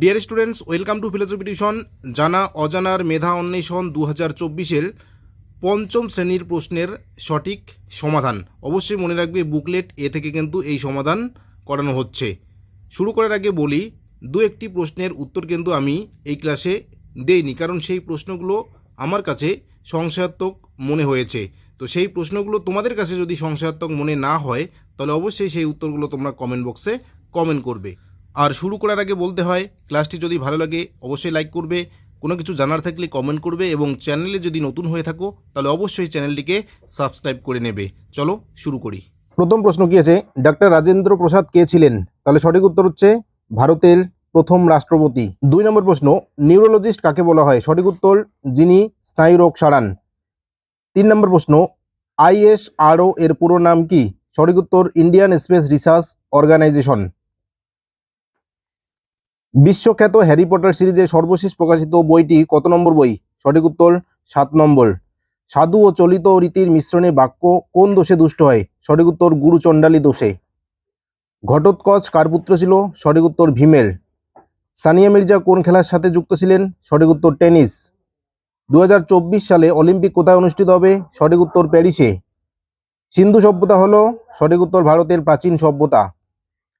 Dear students welcome to philosophy tuition জানা, অজানার মেধা অন্বেষণ দু হাজার চব্বিশের পঞ্চম শ্রেণির প্রশ্নের সঠিক সমাধান। অবশ্যই মনে রাখবে বুকলেট এ থেকে কিন্তু এই সমাধান করানো হচ্ছে। শুরু করার আগে বলি, দু একটি প্রশ্নের উত্তর কিন্তু আমি এই ক্লাসে দেইনি, কারণ সেই প্রশ্নগুলো আমার কাছে সংশয়াত্মক মনে হয়েছে। তো সেই প্রশ্নগুলো তোমাদের কাছে যদি সংশয়াত্মক মনে না হয়, তাহলে অবশ্যই সেই উত্তরগুলো তোমরা কমেন্ট বক্সে কমেন্ট করবে। আর শুরু করার আগে বলতে হয়, ক্লাসটি যদি ভালো লাগে অবশ্যই লাইক করবে, কোনো কিছু জানার থাকলে কমেন্ট করবে এবং চ্যানেলে যদি নতুন হয়ে থাকো, তাহলে অবশ্যই চ্যানেলটিকে সাবস্ক্রাইব করে নেবে। চলো শুরু করি। প্রথম প্রশ্ন কি আছে? ডাক্তার রাজেন্দ্র প্রসাদ কে ছিলেন? তাহলে সঠিক উত্তর হচ্ছে ভারতের প্রথম রাষ্ট্রপতি। দুই নম্বর প্রশ্ন নিউরোলজিস্ট কাকে বলা হয়? সঠিক উত্তর, যিনি স্নায়ুরোগ সারান। তিন নম্বর প্রশ্ন আইএসআরও এর পুরো নাম কি? সঠিক উত্তর, ইন্ডিয়ান স্পেস রিসার্চ অর্গানাইজেশন। বিশ্বখ্যাত হ্যারি পটার সিরিজের সর্বশেষ প্রকাশিত বইটি কত নম্বর বই? সঠিক উত্তর, সাত নম্বর। সাধু ও চলিত রীতির মিশ্রণে বাক্য কোন দোষে দুষ্ট হয়? সঠিক উত্তর গুরুচণ্ডালী দোষে। ঘটোৎকচ কার পুত্র ছিল? সঠিক উত্তর ভীমের সানিয়া মির্জা কোন খেলার সাথে যুক্ত ছিলেন? সঠিক উত্তর, টেনিস। দু হাজার চব্বিশ সালে অলিম্পিক কোথায় অনুষ্ঠিত হবে? সঠিক উত্তর, প্যারিসে। সিন্ধু সভ্যতা হলো, সঠিক উত্তর, ভারতের প্রাচীন সভ্যতা।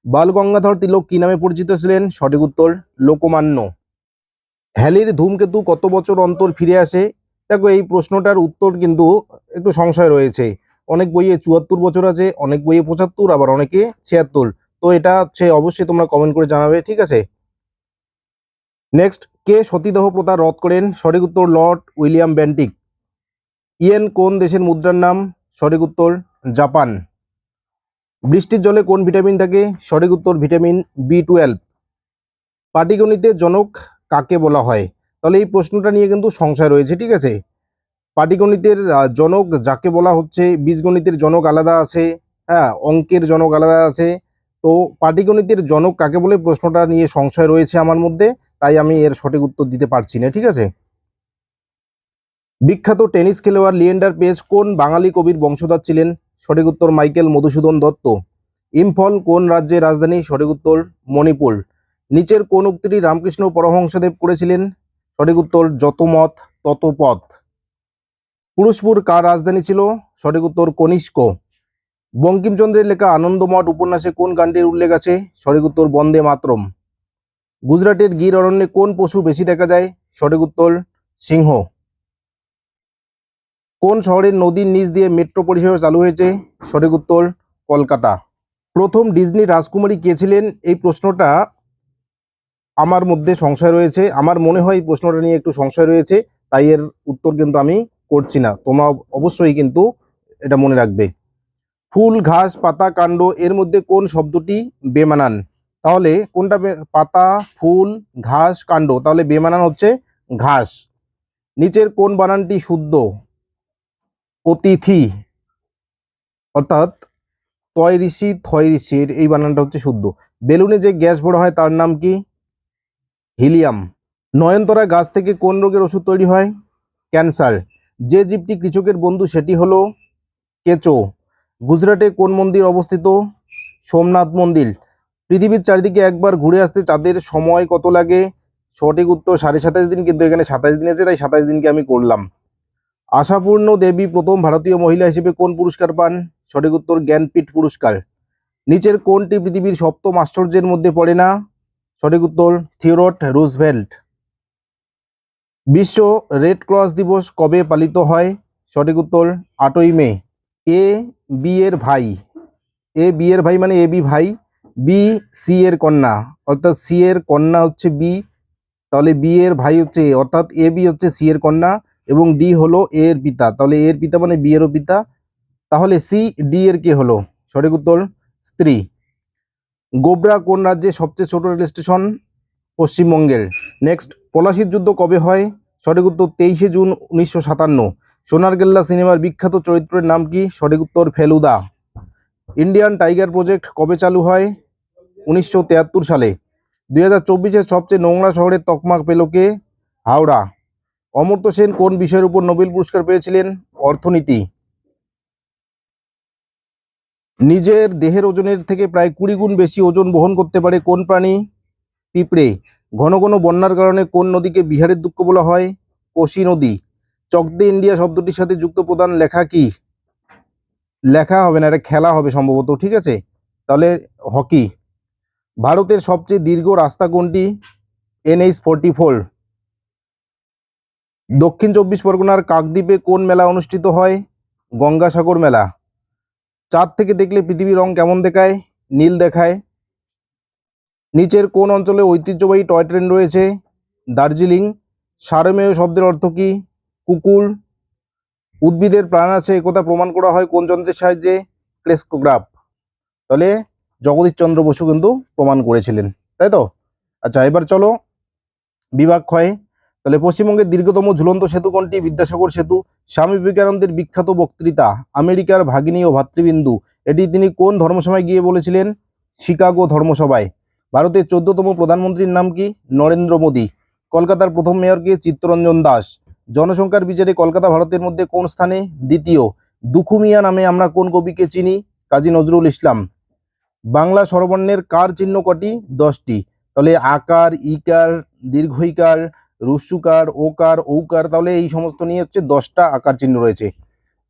বাল গঙ্গাধর তিলক কি নামে পরিচিত ছিলেন? সঠিক উত্তর, লোকমান্য। হ্যালির ধূমকেতু কত বছর অন্তর ফিরে আসে? দেখো, এই প্রশ্নটার উত্তর কিন্তু একটু সংশয় রয়েছে। অনেক বইয়ে চুয়াত্তর বছর আছে, অনেক বইয়ে পঁচাত্তর, আবার অনেকে ছিয়াত্তর। তো এটা হচ্ছে অবশ্যই তোমরা কমেন্ট করে জানাবে, ঠিক আছে? নেক্সট কে সতীদাহ প্রথা রদ করেন? সঠিক উত্তর, লর্ড উইলিয়াম ব্যান্টিক। ইয়েন কোন দেশের মুদ্রার নাম? সঠিক উত্তর, জাপান। বৃষ্টির জলে কোন ভিটামিন থাকে? সঠিক উত্তর ভিটামিন বি টুয়েলভ। পাটিগণিতের জনক কাকে বলা হয়? তাহলে এই প্রশ্নটা নিয়ে কিন্তু সংশয় রয়েছে, ঠিক আছে? পাটিগণিতের জনক যাকে বলা হচ্ছে, বীজগণিতের জনক আলাদা আছে হ্যাঁ অঙ্কের জনক আলাদা আছে। তো পাটিগণিতের জনক কাকে বলে? প্রশ্নটা নিয়ে সংশয় রয়েছে আমার মধ্যে, তাই আমি এর সঠিক উত্তর দিতে পারছি না, ঠিক আছে? বিখ্যাত টেনিস খেলোয়াড় লিয়েন্ডার পেজ কোন বাঙালি কবির বংশধর ছিলেন? সঠিক উত্তর মাইকেল মধুসূদন দত্ত। ইম্ফল, কোন রাজ্যের রাজধানী? সঠিক উত্তর, মণিপুর। নিচের কোন উক্তিটি রামকৃষ্ণ পরহংসদেব করেছিলেন? সঠিক উত্তর যত মত তত পথ পুরুষপুর কার রাজধানী ছিল? সঠিক উত্তর, কনিষ্ক। বঙ্কিমচন্দ্রের লেখা আনন্দমঠ উপন্যাসে কোন গানটির উল্লেখ আছে? সঠিক উত্তর, বন্দে মাতরম। গুজরাটের গির অরণ্যে কোন পশু বেশি দেখা যায়? সঠিক উত্তর, সিংহ। কোন শহরের নদীর নিচ দিয়ে মেট্রো পরিষেবা চালু হয়েছে? সঠিক উত্তর, কলকাতা। প্রথম ডিজনি রাজকুমারী কে ছিলেন? এই প্রশ্নটা আমার মধ্যে সংশয় রয়েছে। আমার মনে হয় এই প্রশ্নটা নিয়ে একটু সংশয় রয়েছে, তাই এর উত্তর কিন্তু আমি করছি না। তোমরা অবশ্যই কিন্তু এটা মনে রাখবে। ফুল, ঘাস, পাতা, কাণ্ড, এর মধ্যে কোন শব্দটি বেমানান? তাহলে কোনটা পাতা, ফুল, ঘাস, কাণ্ড, তাহলে বেমানান হচ্ছে ঘাস। নিচের কোন বানানটি শুদ্ধ? অতিথি। অর্থাৎ তয় ঋষি, থয় ঋষির এই বানানটা হচ্ছে শুদ্ধ। বেলুনে যে গ্যাস বড় হয় তার নাম কি? হিলিয়াম। নয়নতরা গাছ থেকে কোন রোগের ওষুধ তৈরি হয়? ক্যান্সার। যে জীবটি কৃষকের বন্ধু সেটি হলো কেঁচো। গুজরাটে কোন মন্দির অবস্থিত? সোমনাথ মন্দির। পৃথিবীর চারিদিকে একবার ঘুরে আসতে চাঁদের সময় কত লাগে? সঠিক উত্তর সাড়ে সাতাশ দিন, কিন্তু এখানে সাতাশ দিন আছে তাই সাতাশ দিনকে আমি করলাম। আশাপূর্ণ দেবী প্রথম ভারতীয় মহিলা হিসেবে কোন পুরস্কার পান? সঠিক উত্তর, জ্ঞানপীঠ পুরস্কার। নিচের কোনটি পৃথিবীর সপ্তম আশ্চর্যের মধ্যে পড়ে না? সঠিক উত্তর, থিওরট রুজভেল্ট। বিশ্ব রেড ক্রস দিবস কবে পালিত হয়? সঠিক উত্তর, আটই মে। এ, বি এর ভাই। এ, বি এর ভাই মানে এ, বি ভাই। বি, সি এর কন্যা। অর্থাৎ সি এর কন্যা হচ্ছে বি, তাহলে বি এর ভাই হচ্ছে এ। অর্থাৎ এ, বি হচ্ছে সি এর কন্যা। এবং ডি হলো এ এর পিতা। তাহলে এ এর পিতা মানে বি এরও পিতা। তাহলে সি ডি এর কে হলো? সঠিক উত্তর, স্ত্রী। গোবরা কোন রাজ্যে সবচেয়ে ছোট রেল স্টেশন? পশ্চিমবঙ্গের। নেক্সট পলাশির যুদ্ধ কবে হয়? সঠিক উত্তর, তেইশে জুন উনিশশো সাতান্ন। সোনারকেল্লা সিনেমার বিখ্যাত চরিত্রের নাম কি? সঠিক উত্তর, ফেলুদা। ইন্ডিয়ান টাইগার প্রজেক্ট কবে চালু হয়? উনিশশো সালে। দুই হাজার সবচেয়ে নোংরা শহরের তকমাক পেল কে? হাওড়া। অমর্ত্য সেন কোন বিষয়ের উপর নোবেল পুরস্কার পেয়েছিলেন? অর্থনীতি। নিজের দেহের ওজনের থেকে প্রায় কুড়ি গুণ বেশি ওজন বহন করতে পারে কোন প্রাণী? পিঁপড়ে। ঘন ঘন বন্যার কারণে কোন নদীকে বিহারের দুঃখ বলা হয়? কোশি নদী। চক দে ইন্ডিয়া শব্দটির সাথে যুক্ত প্রধান লেখা কি? লেখা হবে না, এটা খেলা হবে সম্ভবত, ঠিক আছে? তাহলে হকি। ভারতের সবচেয়ে দীর্ঘ রাস্তা কোনটি? NH forty four. দক্ষিণ চব্বিশ পরগনার কাকদ্বীপে কোন মেলা অনুষ্ঠিত হয়? গঙ্গাসাগর মেলা। চাঁদ থেকে দেখলে পৃথিবীর রং কেমন দেখায়? নীল দেখায়। নিচের কোন অঞ্চলে ঐতিহ্যবাহী টয় ট্রেন রয়েছে? দার্জিলিং। সারমেয় শব্দের অর্থ কি? কুকুর উদ্ভিদের প্রাণ আছে একথা প্রমাণ করা হয় কোন যন্ত্রের সাহায্যে? ক্লেস্কোগ্রাফ। তাহলে জগদীশচন্দ্র বসু কিন্তু প্রমাণ করেছিলেন, তাই তো? আচ্ছা এবার চলো বিভাগ ক্ষয়ে তাহলে পশ্চিমবঙ্গের দীর্ঘতম ঝুলন্ত সেতু কোনটি? বিদ্যাসাগর সেতু। স্বামী বিবেকানন্দের বিখ্যাত বক্তৃতা, আমেরিকার ভাগিনী ও ভাতৃবিন্দু। এটি তিনি কোন ধর্মসভায় গিয়ে বলেছিলেন? শিকাগো ধর্মসভায়। ভারতের চোদ্দতম প্রধানমন্ত্রীর নাম কি? নরেন্দ্র মোদী। কলকাতার প্রথম মেয়রকে চিত্তরঞ্জন দাস। জনসংখ্যার বিচারে কলকাতা ভারতের মধ্যে কোন স্থানে? দ্বিতীয়, দুখুমিয়া নামে আমরা কোন কবিকে চিনি? কাজী নজরুল ইসলাম। বাংলা স্বরবর্ণের কার চিহ্ন কটি? দশটি। তাহলে আকার, ইকার দীর্ঘইকার রুস্যুকার, ওকার, ঔকার, তাহলে এই সমস্ত নিয়ে হচ্ছে দশটা আকার চিহ্ন রয়েছে।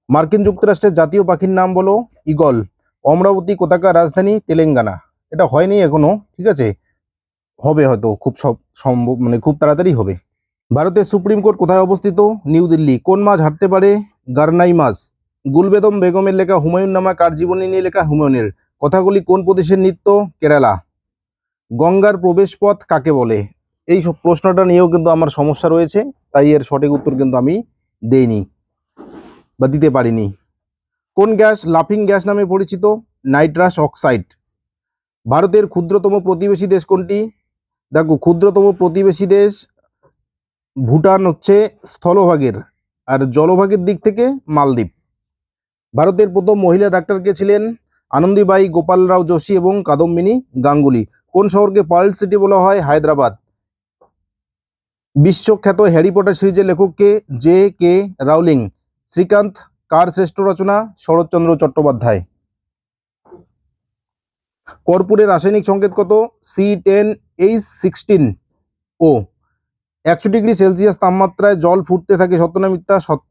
মার্কিন যুক্তরাষ্ট্রের জাতীয় পাখির নাম বলো, ইগল, অমরাবতী কোথাকার রাজধানী, তেলেঙ্গানা। এটা হয়নি এখনও, ঠিক আছে? হবে হয়তো, খুব সব, সম্ভব মানে খুব তাড়াতাড়ি হবে। ভারতের সুপ্রিম কোর্ট কোথায় অবস্থিত? নিউ দিল্লি। কোন মাছ হাঁটতে পারে? গার্নাই মাছ। গুলবেদম বেগমের লেখা হুমায়ুন নামা কার জীবনী নিয়ে লেখা হুমায়ুনের। কথাগুলি কোন প্রদেশের নৃত্য? কেরালা। গঙ্গার প্রবেশপথ কাকে বলে? এই সব প্রশ্নটা নিয়েও কিন্তু আমার সমস্যা রয়েছে, তাই এর সঠিক উত্তর কিন্তু আমি দেইনি বা দিতে পারিনি। কোন গ্যাস? লাফিং গ্যাস নামে পরিচিত নাইট্রাস অক্সাইড। ভারতের ক্ষুদ্রতম প্রতিবেশী দেশ কোনটি? দেখো, ক্ষুদ্রতম প্রতিবেশী দেশ ভুটান হচ্ছে স্থলভাগের, আর জলভাগের দিক থেকে মালদ্বীপ। ভারতের প্রথম মহিলা ডাক্তার কে ছিলেন? আনন্দীবাই গোপাল রাও যোশী এবং কাদম্বিনী গাঙ্গুলি। কোন শহরকে পার্ল সিটি বলা হয়? হায়দ্রাবাদ। বিশ্বখ্যাত হ্যারি পটার সিরিজের লেখককে জে কে রাউলিং, শ্রীকান্ত কার শ্রেষ্ঠ রচনা, শরৎচন্দ্র চট্টোপাধ্যায়। কর্পূরের রাসায়নিক সংকেত কত? C ten H sixteen. O, একশো ডিগ্রি সেলসিয়াস তাপমাত্রায় জল ফুটতে থাকে সত্য মিথ্যা সত্য।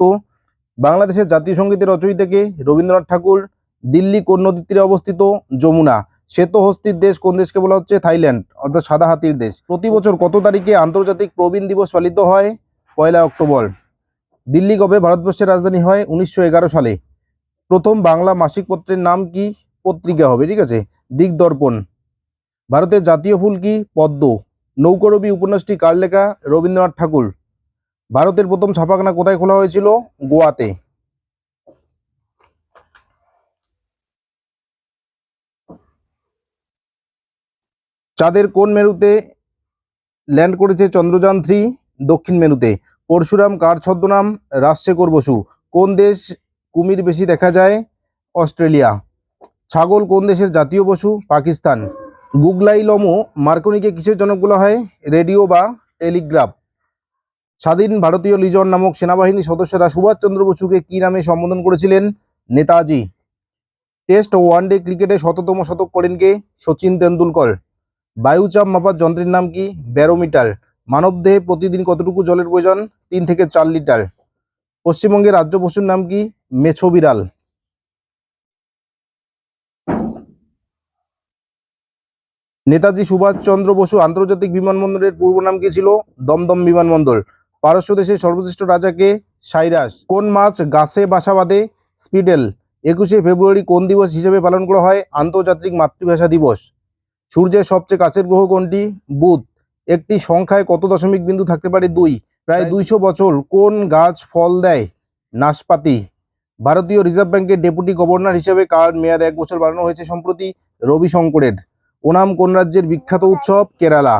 বাংলাদেশের জাতীয় সঙ্গীতের রচয়িতাকে রবীন্দ্রনাথ ঠাকুর, দিল্লি কোন নদীর তীরে অবস্থিত? যমুনা। শ্বেত হস্তির দেশ, কোন দেশকে বলা হচ্ছে? থাইল্যান্ড, অর্থাৎ সাদা হাতির দেশ। প্রতি বছর কত তারিখে আন্তর্জাতিক প্রবীণ দিবস পালিত হয়? পয়লা অক্টোবর। দিল্লি কবে ভারতবর্ষের রাজধানী হয়? উনিশশো এগারো সালে। প্রথম বাংলা মাসিক পত্রের নাম কি? পত্রিকা হবে, ঠিক আছে? দিগদর্পণ। ভারতের জাতীয় ফুল কি? পদ্ম। নৌকরবি উপন্যাসটি কার লেখা? রবীন্দ্রনাথ ঠাকুর। ভারতের প্রথম ছাপাখানা কোথায় খোলা হয়েছিল? গোয়াতে। চাঁদের কোন মেরুতে ল্যান্ড করেছে চন্দ্রযান থ্রি? দক্ষিণ মেরুতে। পরশুরাম, কার ছদ্মনাম? রাজশেখর বসু। কোন দেশ কুমির বেশি দেখা যায়? অস্ট্রেলিয়া। ছাগল কোন দেশের জাতীয় পশু পাকিস্তান। গুগলাইলমো মার্কনিকে কিসের জনক বলা হয়? রেডিও বা টেলিগ্রাফ। স্বাধীন ভারতীয় লিজন নামক সেনাবাহিনী সদস্যরা সুভাষচন্দ্র বসুকে কি নামে সম্বোধন করেছিলেন? নেতাজি। টেস্ট ওয়ানডে ক্রিকেটে শততম শতক করেন কে? সচিন তেন্ডুলকর। বায়ুচাপ মাপার যন্ত্রের নাম কি? ব্যারোমিটার। মানবদেহে প্রতিদিন কতটুকু জলের প্রয়োজন? তিন থেকে চার লিটার। পশ্চিমবঙ্গের রাজ্য পশুর নাম কি? মেছো বিড়াল। নেতাজি সুভাষচন্দ্র বসু আন্তর্জাতিক বিমানবন্দরের পূর্ব নাম কি ছিল? দমদম বিমানবন্দর। পারস্য দেশের সর্বশ্রেষ্ঠ রাজাকে সাইরাস। কোন মাছ গাছে বাসা বাঁধে? স্পিডেল। একুশে ফেব্রুয়ারি কোন দিবস হিসেবে পালন করা হয়? আন্তর্জাতিক মাতৃভাষা দিবস। সূর্যের সবচেয়ে কাছের গ্রহ কোনটি? বুধ। একটি সংখ্যায় কত দশমিক বিন্দু থাকতে পারে? দুই। প্রায় দুইশো বছর কোন গাছ ফল দেয়? নাশপাতি। ভারতীয় রিজার্ভ ব্যাংকের ডেপুটি গভর্নর হিসেবে কার মেয়াদ এক বছর বাড়ানো হয়েছে সম্প্রতি রবি শঙ্করের ওনাম কোন রাজ্যের বিখ্যাত উৎসব? কেরালা।